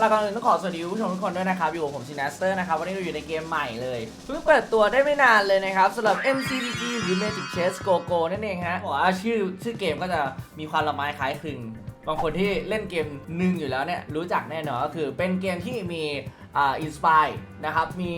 แล้วก่อนอื่นต้องขอสวัสดีผู้ชมทุกคนด้วยนะครับ อยู่กับผมชินสเตอร์นะครับ วันนี้เราอยู่ในเกมใหม่เลยเพิ่งเปิดตัวได้ไม่นานเลยนะครับสำหรับ MCGG หรือ Magic Chess Go Go นั่นเองฮะบอกว่าชื่อชื่อเกมก็จะมีความละไม้คล้ายคลึงบางคนที่เล่นเกมหนึ่งอยู่แล้วเนี่ยรู้จักแน่นอนก็คือเป็นเกมที่มีอ่าอินสปายนะครับ มี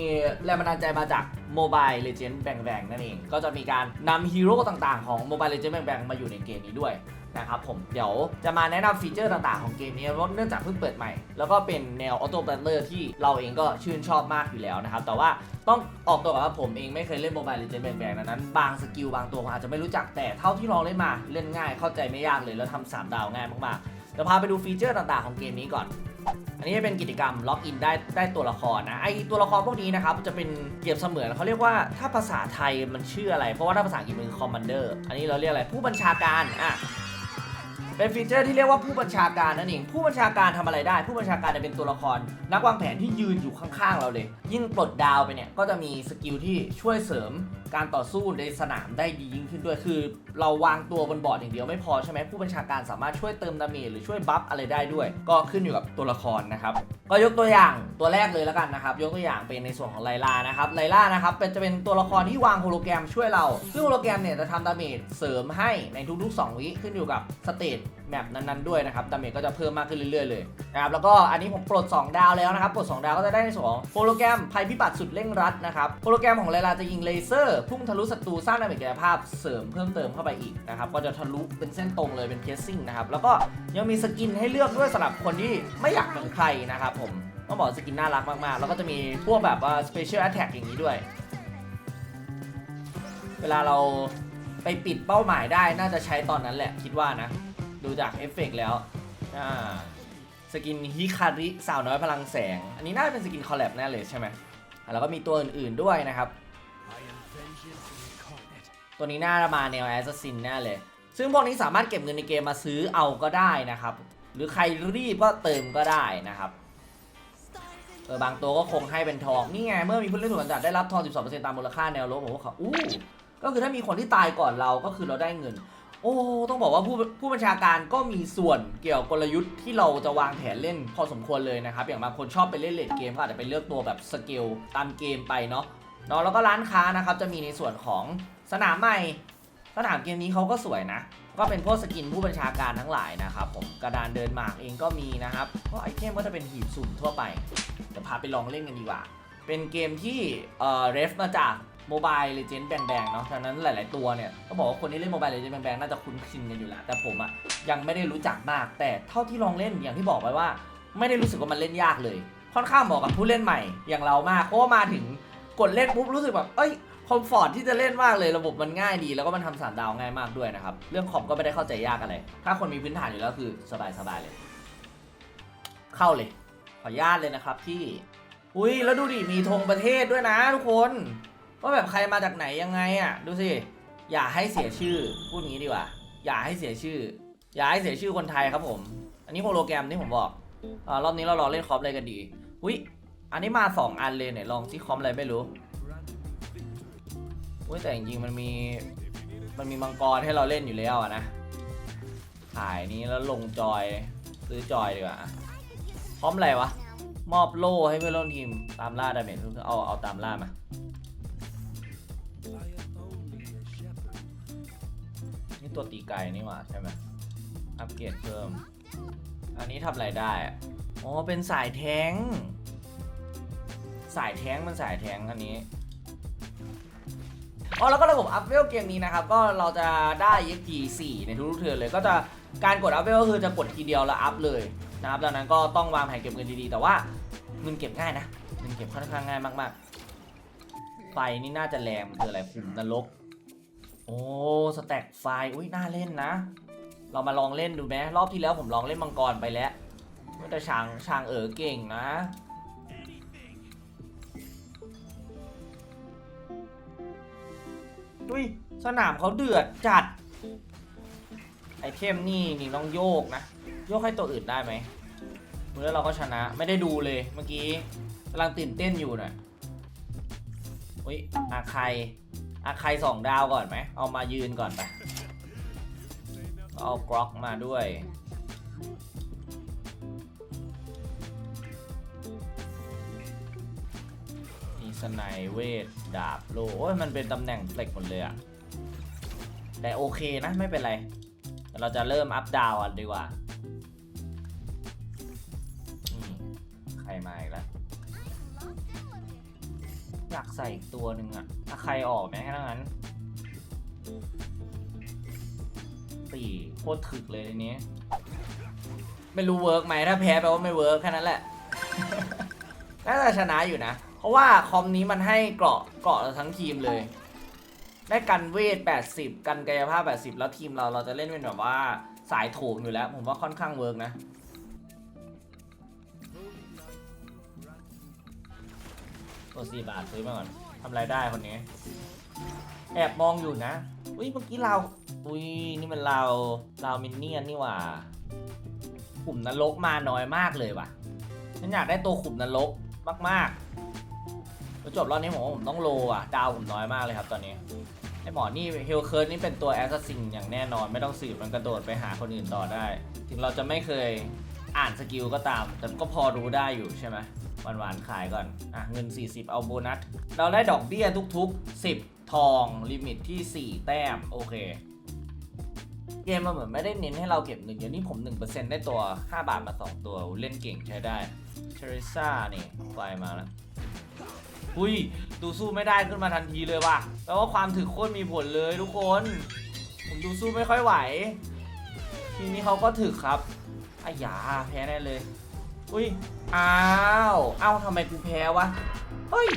แรงบันดาลใจมาจาก Mobile Legends Bang Bang นั่นเอง ก็จะมีการนำฮีโร่ต่างๆของ Mobile Legends Bang Bang มาอยู่ในเกมนี้ด้วย นะครับผมเดี๋ยวจะมาแนะนำฟีเจอร์ต่างๆของเกมนี้เพราะเนื่องจากเพิ่งเปิดใหม่ แล้วก็เป็นแนวออโต้ a บ t เลอร์ที่เราเองก็ชื่นชอบมากอยู่แล้วนะครับ แต่ว่าต้องออกตัวก่อนว่าผมเองไม่เคยเล่นโมบาย l ล g e n d แบงๆดังนั้น บางสกิลบางตัวผมอาจจะไม่รู้จักแต่เท่าที่ลองเล่นมาเล่นง่ายเข้าใจไม่ยากเลยแล้วทำสามดาวง่ายมากๆเดี๋ยวพาไปดูฟีเจอร์ต่างๆของเกมนี้ก่อนอันนี้เป็นกิจกรรมล็อกอินได้ได้ตัวละครนะไอตัวละครพวกนี้นะครับจะเป็นเปรียบเสมือนเขาเรียกว่าถ้าภาษาไทยมันชื่ออะไร เพราะว่าถ้าภาษาอังกฤษมันคือ commander อันนี้เราเรียกอะไรผู้บัญชาการอะ เป็นฟีเจอร์ที่เรียกว่าผู้บัญชาการนั่นเอง ผู้บัญชาการทำอะไรได้ ผู้บัญชาการจะเป็นตัวละคร นักวางแผนที่ยืนอยู่ข้างๆเราเลย ยิ่งปลดดาวไปเนี่ยก็จะมีสกิลที่ช่วยเสริม การต่อสู้ในสนามได้ดียิ่งขึ้นด้วย คือ เราวางตัวบนบอร์ดอย่างเดียวไม่พอใช่ไหมผู้บัญชาการสามารถช่วยเติมดาเมจหรือช่วยบัฟอะไรได้ด้วย ก็ขึ้นอยู่กับตัวละครนะครับก็ยกตัวอย่างตัวแรกเลยแล้วกันนะครับยกตัวอย่างเป็นในส่วนของไลลานะครับไลลานะครับเป็นจะเป็นตัวละครที่วางโฮโลแกรมช่วยเราซึ่งโฮโลแกรมเนี่ยจะทำดาเมจเสริมให้ในทุกๆ 2 วิขึ้นอยู่กับสเตต แมปนั้นๆด้วยนะครับดาเมจก็จะเพิ่มมากขึ้นเรื่อยๆเลยนะครับแล้วก็อันนี้ผมปลด 2 ดาวแล้วนะครับปลด 2 ดาวก็จะได้ในส่วนของโฮโลแกรมภัยพิบัติสุดเร่งรัดนะครับโฮโลแกรมของไลลาจะยิงเลเซอร์พุ่งทะลุศัตรูสร้างดาเมจกายภาพเสริมเพิ่มเติมเข้าไปอีกนะครับก็จะทะลุเป็นเส้นตรงเลยเป็นเพสซิ่งนะครับแล้วก็ยังมีสกินให้เลือกด้วยสำหรับคนที่ไม่อยากเหมือนใครนะครับผมต้องบอกสกินน่ารักมากๆ แล้วก็จะมีพวกแบบว่า special attack อย่างนี้ด้วย เวลาเราไปปิดเป้าหมายได้น่าจะใช้ตอนนั้นแหละคิดว่านะ ดูจากเอฟเฟกต์แล้วอ่าสกินฮิคาริสาวน้อยพลังแสง อันนี้น่าจะเป็นสกินคอลแลบแน่เลยใช่ไหมแล้วก็มีตัวอื่นๆด้วยนะครับ ตัวนี้น่าจะมาแนวแอสซัสซินแน่เลย ซึ่งพวกนี้สามารถเก็บเงินในเกมมาซื้อเอาก็ได้นะครับ หรือใครรีบก็เติมก็ได้นะครับเออบางตัวก็คงให้เป็นทอง นี่ไง เมื่อมีผู้เล่นถูกกำจัดได้รับทอง 12%ตามมูลค่าแนวโน้มของพวกเขาอู้ก็คือถ้ามีคนที่ตายก่อนเราก็คือเราได้เงิน โอ้ต้องบอกว่าผู้ผู้บัญชาการก็มีส่วนเกี่ยวกับกลยุทธ์ที่เราจะวางแผนเล่นพอสมควรเลยนะครับ อย่างบางคนชอบไปเล่นเลดเกมก็อาจจะไปเลือกตัวแบบสเกลตามเกมไปเนาะเนาะแล้วก็ร้านค้านะครับจะมีในส่วนของสนามใหม่ สนามเกมนี้เขาก็สวยนะ ก็เป็นพวกสกินผู้บัญชาการทั้งหลายนะครับผมกระดานเดินหมากเองก็มีนะครับก็ไอเทมก็จะเป็นหีบสุ่มทั่วไปเดี๋ยวพาไปลองเล่นกันดีกว่า เป็นเกมที่เอ่อเรฟมาจาก Mobile Legends Bang Bang เนาะฉะนั้นหลาย ๆ ตัวเนี่ยก็บอกว่าคนที่เล่น Mobile Legends Bang Bang น่าจะคุ้นชินกันอยู่แล้วแต่ผมอะยังไม่ได้รู้จักมาก แต่เท่าที่ลองเล่นอย่างที่บอกไว้ว่า ไม่ได้รู้สึกว่ามันเล่นยากเลย ค่อนข้างเหมาะกับผู้เล่นใหม่อย่างเรามากเพราะว่ามาถึงกดเล่นปุ๊บรู้สึกแบบเอ้ยคอมฟอร์ตที่จะเล่นมากเลยระบบมันง่ายดี แล้วก็มันทำสามดาวง่ายมากด้วยนะครับเรื่องคอมก็ไม่ได้เข้าใจยากอะไร ถ้าคนมีพื้นฐานอยู่แล้วคือสบายสบายๆเลย เข้าเลย ขออนุญาตเลยนะครับพี่อุ้ยแล้วดูดิมีธงประเทศด้วยนะทุกคน ว่าแบบใครมาจากไหนยังไงอะ ดูสิ อย่าให้เสียชื่อ พูดงี้ดีกว่า อย่าให้เสียชื่อ อย่าให้เสียชื่อคนไทยครับผม อันนี้โฮโลแกรมที่ผมบอกอารอบนี้เราลองเล่นคอมอะไรกันดี อุ้ย อันนี้มาสองอันเลยเนี่ยลองที่คอมอะไรไม่รู้อุ้ยแต่จริงๆมันมี มันมีมังกรให้เราเล่นอยู่แล้วอะนะ ถ่ายนี้แล้วลงจอย ซื้อจอยดีกว่า พร้อมอะไรวะ มอบโล่ให้เพื่อนร่วมทีม ตามล่าดาเมจเอาเอาตามล่ามา นี่ตัวตีไก่นี่หว่าใช่ไหมอัปเกรดเพิ่ม อันนี้ทำอะไรได้อะอ๋อเป็นสายแทงสายแทงมันสายแทงค์อันนี้อ๋อแล้วก็ระบบอัพเวลเกมนี้นะครับ ก็เราจะได้ EXP 4ในทุกๆเทิร์นเลย ก็จะการกดอัพเวลก็คือจะกดทีเดียวแล้วอัพเลยนะครับดังนั้นก็ต้องวางแผนเก็บเงินดีๆ แต่ว่าเงินเก็บง่ายนะเงินเก็บค่อนข้างง่ายมากๆ ไฟนี่น่าจะแรงมันคืออะไรขุมนรก โอ้สแต็กไฟอุ้ยน่าเล่นนะ เรามาลองเล่นดูไหมรอบที่แล้วผมลองเล่นมังกรไปแล้วแต่ช้างช้างเอ๋อเก่งนะอุ้ยสนามเขาเดือดจัด ไอเทมนี่นี่ต้องโยกนะ โยกให้ตัวอื่นได้ไหมเมื่อเราก็ชนะไม่ได้ดูเลยเมื่อกี้กำลังตื่นเต้นอยู่น่ะ อุ้ยอาใครอาใครสองดาวก่อนไหม เอามายืนก่อนไป เอากรอกมาด้วย มีสไนเวท ดาบโลโอ้ยมันเป็นตำแหน่งเฟล็กหมดเลยอะแต่โอเคนะ ไม่เป็นไร เราจะเริ่มอัพดาวดีกว่า อยากใส่อีกตัวหนึ่งอะถ้าใครออกแม้แค่นั้นสี่โคตรถึกเลยทีนี้ ไม่รู้เวิร์กไหมถ้าแพ้แปลว่าไม่เวิร์กแค่นั้นแหละ น่าจะชนะอยู่นะ เพราะว่าคอมนี้มันให้เกราะเกราะทั้งทีมเลย ได้กันเวท 80 กันกายภาพ 80 แล้วทีมเราเราจะเล่นเป็นแบบว่าสายโถมอยู่แล้ว ผมว่าค่อนข้างเวิร์กนะ ตัวสี่บาทซื้อมาก่อนทำอะไรได้คนนี้ แอบมองอยู่นะ อุ้ยเมื่อกี้เราอุ้ยนี่มันเราเรามินเนี่ยนนี่หว่าขุมนรกมาน้อยมากเลยว่ะฉันอยากได้ตัวขุมนรกมากๆแล้วจบรอบนี้ผมผมต้องโลอะ ดาวผมน้อยมากเลยครับตอนนี้ไอหมอนี่เฮลเคิร์ดนี่เป็นตัวแอสซัสซินอย่างแน่นอน ไม่ต้องสืบมันกระโดดไปหาคนอื่นต่อได้ ถึงเราจะไม่เคย อ่านสกิลก็ตาม แต่ก็พอรู้ได้อยู่ใช่ไหมหวานๆขายก่อน อะ เงิน 40 เอาโบนัส เราได้ดอกเบี้ยทุกๆ 10 ทองลิมิตที่ 4 แต้ม โอเค เกมมันเหมือนไม่ได้เน้นให้เราเก็บเงินเดี๋ยวนี้ผม 1%ได้ตัว 5 บาทมา 2 ตัว เล่นเก่งใช้ได้เชริซ่านี่ไฟมาแล้วอุ้ยดูสู้ไม่ได้ขึ้นมาทันทีเลยว่ะแปลว่าความถึกโคตรมีผลเลยทุกคน ผมดูสู้ไม่ค่อยไหว ทีนี้เขาก็ถึกครับ อายาแพ้แน่เลย อุ้ย อ้าว เอ้าทำไมกูแพ้วะ เฮ้ย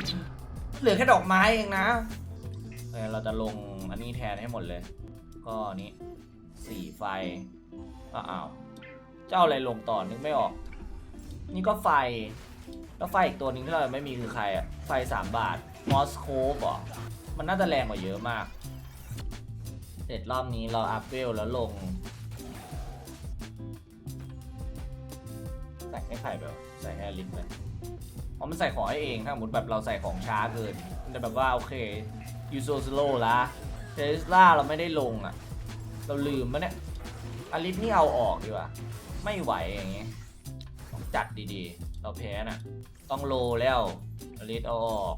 เหลือแค่ดอกไม้เองนะเออเราจะลงอันนี้แทนให้หมดเลย ก็นี้สีไฟอ้าวอ้าวเจ้าอะไรลงต่อนึกไม่ออก นี่ก็ไฟ แล้วไฟอีกตัวนึงที่เราไม่มีคือใครอะไฟ 3 บาท มอสโคฟเหรอมันน่าจะแรงกว่าเยอะมาก เสร็จรอบนี้เราอัพเวลแล้วลง ส่ให้ใครแบบใส่ให้ลิฟต์เลยอ๋อมันใส่ของให้เองถ้าสมมติแบบเราใส่ของช้าเกินมันจะแบบว่าโอเคยูโซสโลละเทสลาเราไม่ได้ลงอะ่ะ เราลืมมะเนี่ยอลิฟนี่เอาออกดีกว่า ไม่ไหวอย่างเงี้ต้องจัดดีๆ เราแพ้น่ะ ต้องโลแล้วอลิฟเอาออก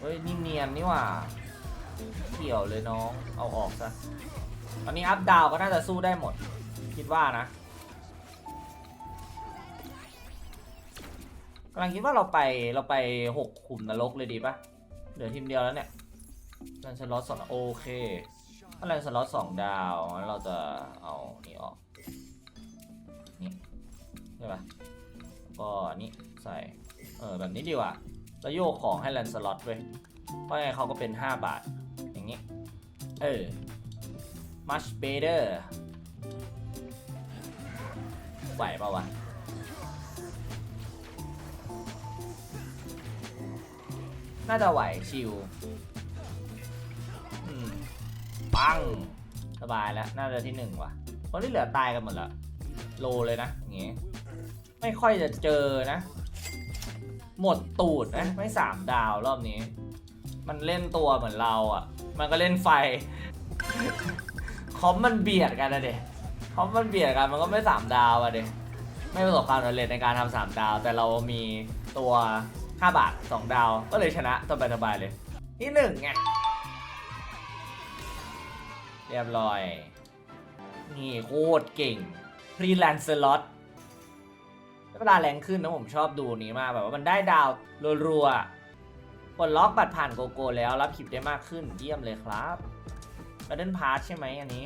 เฮ้ยนี่เนียนนี่หว่าเกี่ยวเลยน้อง เอาออกซะ ตอนนี้อัพดาวก็น่าจะสู้ได้หมด คิดว่านะกำลังคิดว่าเราไปเราไปหกขุมนรกเลยดีปะเหลือทีมเดียวแล้วเนี่ยแลนสล็อตสองโอเคถ้าแลนสล็อตสองดาวงั้นเราจะเอานี่ออกนี่ใช่ปะก็นี่ใส่เออแบบนี้ดีกว่าแล้วโยกของให้แลนสล็อตเว้ยเพราะไงเขาก็เป็น 5 บาท อย่างนี้ เออ much better ไหวเปล่าวะน่าจะไหวชิวปัง สบายแล้ว น่าจะที่หนึ่งว่ะ คนที่เหลือตายกันหมดล้วโลเลยนะอย่างงี้ ไม่ค่อยจะเจอนะ หมดตูดนะ ไม่สามดาวรอบนี้ มันเล่นตัวเหมือนเราอะ มันก็เล่นไฟ คอมมันเบียดกันนะเด็กคอมมันเบียดกันมันก็ไม่สามดาวอะเด็กไม่ประสบความสำเร็จในการทำสามดาว แต่เรามีตัว5บาท2ดาว ก็เลยชนะสบายๆเลยที่หนึ่งไงเรียบร้อย นี่โคตรเก่งพรีแลนซ์ล็อตเวลาแรงขึ้นนะผมชอบดูนี้มากแบบว่ามันได้ดาวรัวๆปลดล็อกบัตรผ่านโกโก้แล้วรับคลิปได้มากขึ้นเยี่ยมเลยครับ บัตเดิลพาร์ใช่ไหมอันนี้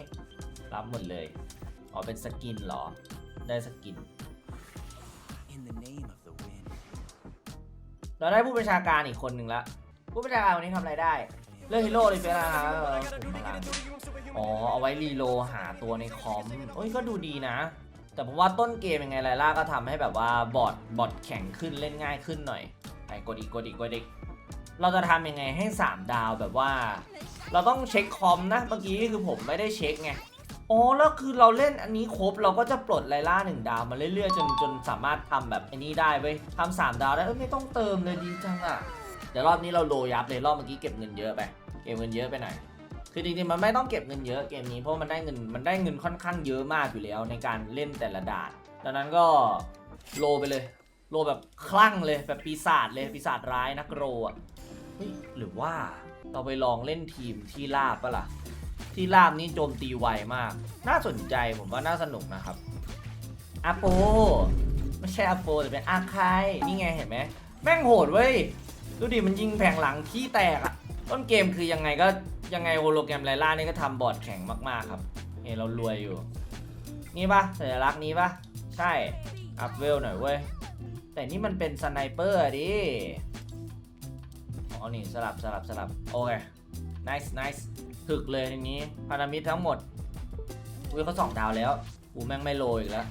รับหมดเลย อ๋อเป็นสกินเหรอ ได้สกิน In the name of the wind. เราได้ผู้บัญชาการอีกคนหนึ่งละ ผู้บัญชาการวันนี้ทำอะไรได้ เลือกฮีโร่เลยเป็นอะไรครับขุมพลังอ๋อ เอาไว้รีโลหาตัวในคอมโอ้ยก็ดูดีนะ แต่ผมว่าต้นเกมยังไงไลล่าก็ทำให้แบบว่าบอทบอทแข็งขึ้นเล่นง่ายขึ้นหน่อย ไปกดอีกกดอีกกดอีก เราจะทำยังไงให้ 3 ดาวแบบว่า เราต้องเช็คคอมนะ เมื่อกี้คือผมไม่ได้เช็คไงอ๋อแล้วคือเราเล่นอันนี้ครบเราก็จะปลดไลล่าหนึ่งดาวมาเรื่อยๆ จนจนสามารถทำแบบอันนี้ได้เว้ยทำสามดาวได้เอ้ยไม่ต้องเติมเลยดีจังอะเดี๋ยวรอบนี้เราโลยับเลยรอบเมื่อกี้เก็บเงินเยอะไปเก็บเงินเยอะไปหน่อยคือจริงๆมันไม่ต้องเก็บเงินเยอะเกมนี้เพราะมันได้เงินมันได้เงินค่อนข้างเยอะมากอยู่แล้วในการเล่นแต่ละด่านดังนั้นก็โลไปเลย โลแบบคลั่งเลยแบบปีศาจเลยปีศาจร้ายนักโรอะ ฮ้ยหรือว่าเราไปลองเล่นทีมที่ลาบปะล่ะ ที่ลาบนี่โจมตีไวมาก น่าสนใจผมว่าน่าสนุกนะครับอาโป ไม่ใช่อาโปแต่เป็นอาคายนี่ไงเห็นไหมแม่งโหดเว้ย ดูดิมันยิงแผงหลังที่แตกอะต้นเกมคือยังไงก็ยังไงโฮโลแกรมไลล่านี่ก็ทำบอร์ดแข็งมากๆครับเฮ้เรารวยอยู่ นี่ปะสัญลักษณ์นี้ปะใช่ อัพเวลหน่อยเว้ย แต่นี่มันเป็นสไนเปอร์อะดิอ๋อนี่สลับสลับสลับโอเค nice nice ถึกเลยทีนี้พารามิดทั้งหมดอุ้ยเขาสองดาวแล้วกูแม่งไม่โลอีกแล้ว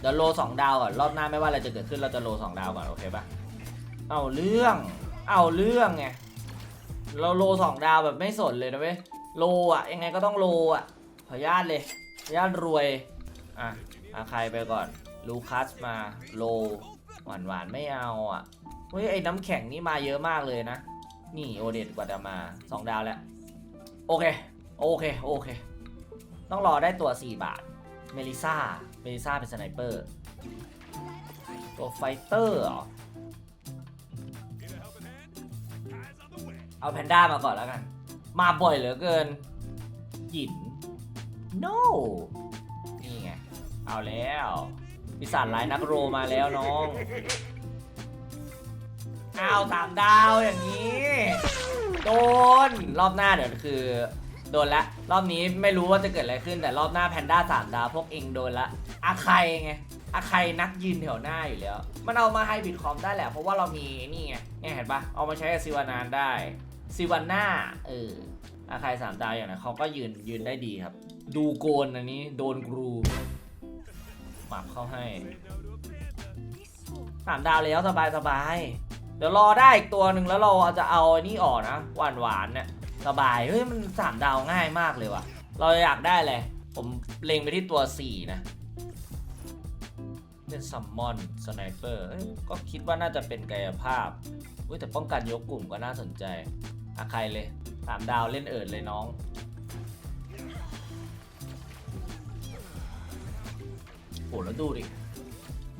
เดี๋ยวโลสองดาวก่อนรอบหน้าไม่ว่าอะไรจะเกิดขึ้นเราจะโลสองดาวก่อนโอเคปะเอาเรื่องเอาเรื่องไงเราโลสองดาวแบบไม่สนเลยนะเว้ยโลอะยังไงก็ต้องโลอะขอญาตเลยขอญาตรวยอะอาใครไปก่อนลูคัสมาโลหวานหวานไม่เอาอะ เฮ้ยไอ้น้ำแข็งนี่มาเยอะมากเลยนะ นี่โอเดตกว่าจะมา2ดาวแล้ว โอเค โอเค โอเค ต้องรอได้ตัว 4 บาท เมลิซ่า เมลิซ่าเป็นสไนเปอร์ ตัวไฟเตอร์เหรอ เอาแพนด้ามาก่อนแล้วกัน มาบ่อยเหลือเกิน หยิน no นี่ไง เอาแล้วปีศาจร้ายนักโรมาแล้วน้อง้าวสามดาวอย่างนี้ โดน รอบหน้าเดี๋ยวคือ โดนละ รอบนี้ไม่รู้ว่าจะเกิดอะไรขึ้นแต่รอบหน้าแพนด้าสามดาวพวกเองโดนละอาใครไงอาใครนักยืนแถวหน้าอยู่แล้ว มันเอามาให้บิตคอมได้แหละเพราะว่าเรามีนี่ไงเนี่ยเห็นปะเอามาใช้กับซิวานานได้ซิวาน่าเอออาใครสามดาวอย่างนั้นเขาก็ยืนยืนได้ดีครับ ดูโกนอันนี้โดนกรูหมับเข้าให้สามดาวแล้วสบายสบาย เดี๋ยวรอได้อีกตัวหนึ่งแล้วเราจะเอาอันนี้ออกนะหวานหวานเนี่ยสบาย เฮ้ย มันสามดาวง่ายมากเลยว่ะ เราอยากได้เลย ผมเล็งไปที่ตัว4นะ เป็นซัมมอนสไนเปอร์ก็คิดว่าน่าจะเป็นกายภาพเฮ้ยแต่ป้องกันยกกลุ่มก็น่าสนใจอะใครเลยสามดาวเล่นเอิดเลยน้องโหแล้วดูดิ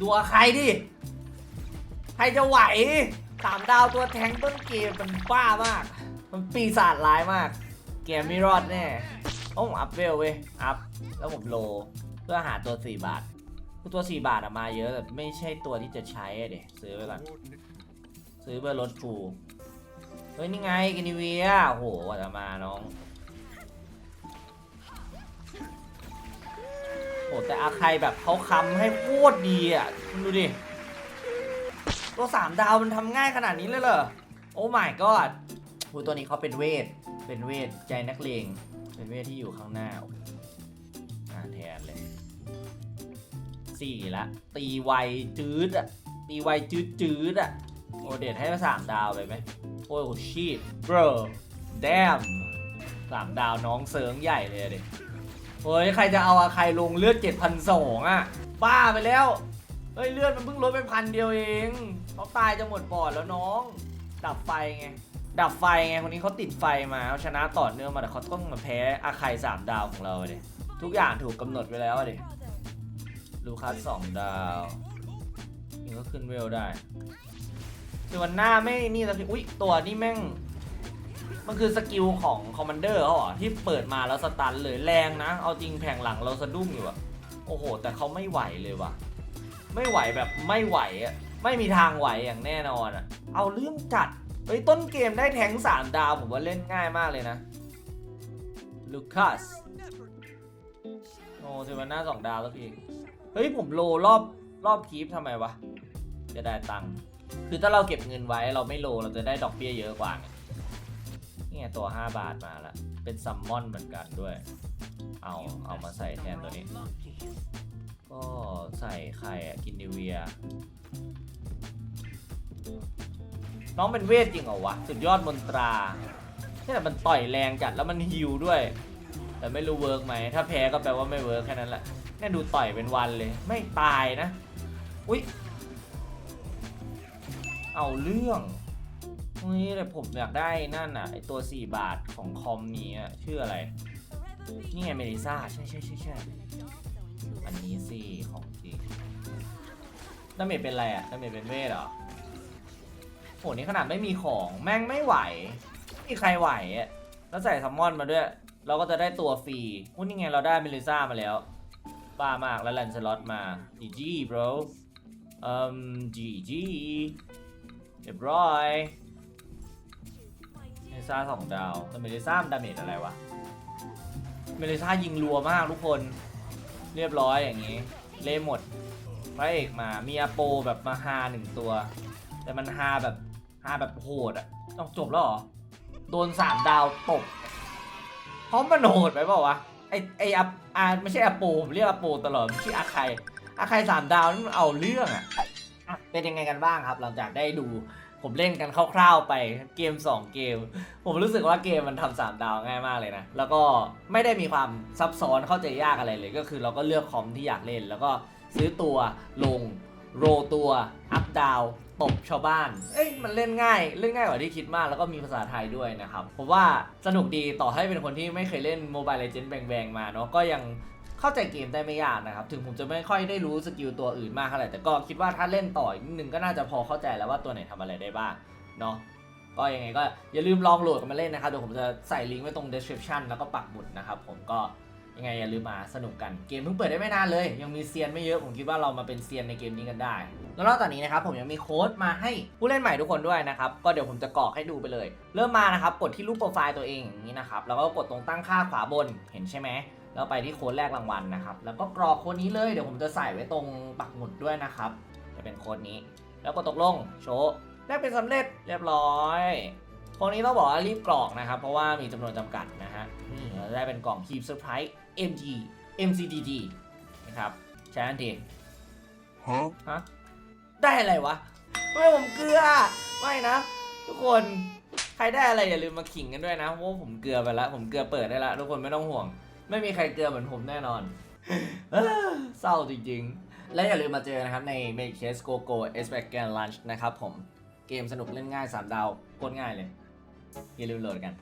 ดูอาใครดิ ใครจะไหว สามดาวตัวแทงต้นเกมมันบ้ามาก มันปีศาจร้ายมาก เกมไม่รอดแน่โอ้ผมอัพเวลเว้ย อัพ แล้วผมโล เพื่อหาตัว 4 บาท คือตัว 4 บาทอะมาเยอะแต่ไม่ใช่ตัวที่จะใช้อะเด็ซื้อไว้ก่อน ซื้อเพื่อลดฟูเฮ้ย นี่ไงกินิเวียโอ้โหว่าจะมาน้องโอ้แต่อาใครแบบเขาคำให้โคตรดีอะคุณดูดิ ตัวสามดาวมันทำง่ายขนาดนี้เลยเหรอ โอ้ my god โหตัวนี้เขาเป็นเวท เป็นเวทใจนักเลง เป็นเวทที่อยู่ข้างหน้าอ่าแทนเลยสี่ละ ตีไวจืดอะ ตีไวจืดจืดอะ โอเดทให้มาสามดาวไปไหม โอ้ยชีต bro damn สามดาวน้องเสิร์งใหญ่เลยอะดิเฮ้ยใครจะเอาอะใครลงเลือด7,200อะ บ้าไปแล้ว เฮ้ยเลือดมันเพิ่งลดไปพันเดียวเอง เขาตายจะหมดปอดแล้วน้อง ดับไฟไง ดับไฟไงคนนี้เขาติดไฟมาเขาชนะต่อเนื่องมาแต่เขาต้องมาแพ้อาใครสามดาวของเราเลยทุกอย่างถูกกำหนดไว้แล้วเลยลูคัสสองดาวนี่ก็ขึ้นเวลได้ส่วนหน้าไม่นี่สักทีอุ้ยตัวนี่แม่ง มันคือสกิลของคอมมานเดอร์เขาเหรอที่เปิดมาแล้วสตันเลยแรงนะ เอาจริงแผงหลังเราสะดุ้งอยู่อะโอ้โห แต่เขาไม่ไหวเลยว่ะ ไม่ไหวแบบไม่ไหวอะ ไม่มีทางไหวอย่างแน่นอนอะเอาเรื่องจัดเฮ้ยต้นเกมได้แทงสามดาวผมว่าเล่นง่ายมากเลยนะลูคัสโอ้เซวันหน้าสองดาวแล้วพี่เฮ้ยผมโลรอบรอบคีฟทำไมวะ จะได้ตังค์คือถ้าเราเก็บเงินไว้เราไม่โลเราจะได้ดอกเบี้ยเยอะกว่าไงนี่ไงตัว 5 บาทมาล้วเป็นซัมมอนเหมือนกันด้วย เอาเอามาใส่แทนตัวนี้ ก็ใส่ใครอะกินนิเวีย น้องเป็นเวทจริงเหรอวะ สุดยอดมนตรานี่แต่มันต่อยแรงจัดแล้วมันฮิวด้วย แต่ไม่รู้เวิร์กไหม ถ้าแพ้ก็แปลว่าไม่เวิร์กแค่นั้นแหละนี่ดูต่อยเป็นวันเลย ไม่ตายนะ อุ๊ย เอาเรื่องนี่แต่ผมอยากได้นั่นน่ะไอตัว 4 บาทของคอมนี้อะชื่ออะไร นี่ไงเมลิซ่าใช่ใช่ใช่ใช่อันนี้สิของจริงดาเมจเป็นอะไรอะดาเมจเป็นเวทเหรอ โหนี่ขนาดไม่มีของแม่งไม่ไหวไม่มีใครไหวอะแล้วใส่ซัมมอนมาด้วย เราก็จะได้ตัวฟรีอุ้ยนี่ไงเราได้เมลิซ่ามาแล้วบ้ามากแล้วแลนเซลอตมา GG bro เอ่ม GG เรียบร้อยเมลิซ่าสองดาวแต่เมลิซ่าดาเมจอะไรวะเมลิซ่ายิงรัวมากทุกคนเรียบร้อยอย่างนี้ เล่หมดพระเอกมามีอาโปแบบมาฮาหนึ่งตัว แต่มันฮาแบบ ฮาแบบโหดอะต้องจบแล้วเหรอ โดนสามดาวตบเพราะมันโหดไปเปล่าวะ ไอไออาอาไม่ใช่อโปผมเรียกอโปตลอดไม่ใช่อาใครอาใครสามดาวนี่มันเอาเรื่องอะอะ เป็นยังไงกันบ้างครับ หลังจากได้ดูผมเล่นกันคร่าวๆไปเกม 2 เกม ผมรู้สึกว่าเกมมันทำสามดาวง่ายมากเลยนะ แล้วก็ไม่ได้มีความซับซ้อนเข้าใจยากอะไรเลย ก็คือเราก็เลือกคอมที่อยากเล่น แล้วก็ซื้อตัวลงโรตัว อัพดาว ตบชาวบ้าน เอ้ยมันเล่นง่ายเล่นง่ายกว่าที่คิดมาก แล้วก็มีภาษาไทยด้วยนะครับผมว่าสนุกดีต่อให้เป็นคนที่ไม่เคยเล่น Mobile Legends แบงๆมาเนาะก็ยังเข้าใจเกมได้ไม่ยากนะครับ ถึงผมจะไม่ค่อยได้รู้สกิลตัวอื่นมากเท่าไหร่แต่ก็คิดว่าถ้าเล่นต่ออีกนิดนึงก็น่าจะพอเข้าใจแล้วว่าตัวไหนทำอะไรได้บ้างเนาะก็ยังไงก็อย่าลืมลองโหลดกันมาเล่นนะครับเดี๋ยวผมจะใส่ลิงก์ไว้ตรง description แล้วก็ปักหมุดนะครับผมก็ ยังไงอย่าลืมมาสนุกกันเกมเพิ่งเปิดได้ไม่นานเลย ยังมีเซียนไม่เยอะผมคิดว่าเรามาเป็นเซียนในเกมนี้กันได้ แล้วนอกจากนี้นะครับผมยังมีโค้ดมาให้ผู้เล่นใหม่ทุกคนด้วยนะครับก็เดี๋ยวผมจะกรอกให้ดูไปเลย เริ่มมานะครับกดที่รูปโปรไฟล์ตัวเองอย่างนี้นะครับแล้วก็กดตรงตั้งค่าขวาบนเห็นใช่ไหมแล้วไปที่โค้ดแรกรางวัลนะครับแล้วก็กรอกโค้ดนี้เลยเดี๋ยวผมจะใส่ไว้ตรงปักหมุดด้วยนะครับจะเป็นโค้ดนี้ แล้วก็ตกลงโชว์ได้เป็นสำเร็จเรียบร้อยโค้ดนี้ต้องบอกว่ารีบกรอกนะครับเพราะว่ามีจำนวนจำกัดนะ ฮะนี่เราได้เป็นกล่อง Keep Surprise MG MCDG นะครับใช้ทันที Huh? ฮะได้อะไรวะไม่ผมเกลือไม่นะ ทุกคนใครได้อะไรอย่าลืมมาขิงกันด้วยนะเพราะว่าผมเกลือไปแล้วผมเกลือเปิดได้แล้วทุกคนไม่ต้องห่วง ไม่มีใครเกลือเหมือนผมแน่นอนเอ้อเศร้าจริงๆ และอย่าลืมมาเจอนะครับใน Make Chess Go Go S Back Lunch นะครับผมเกมสนุกเล่นง่าย 3 ดาวโคตรง่ายเลย อย่าลืมโหลดกัน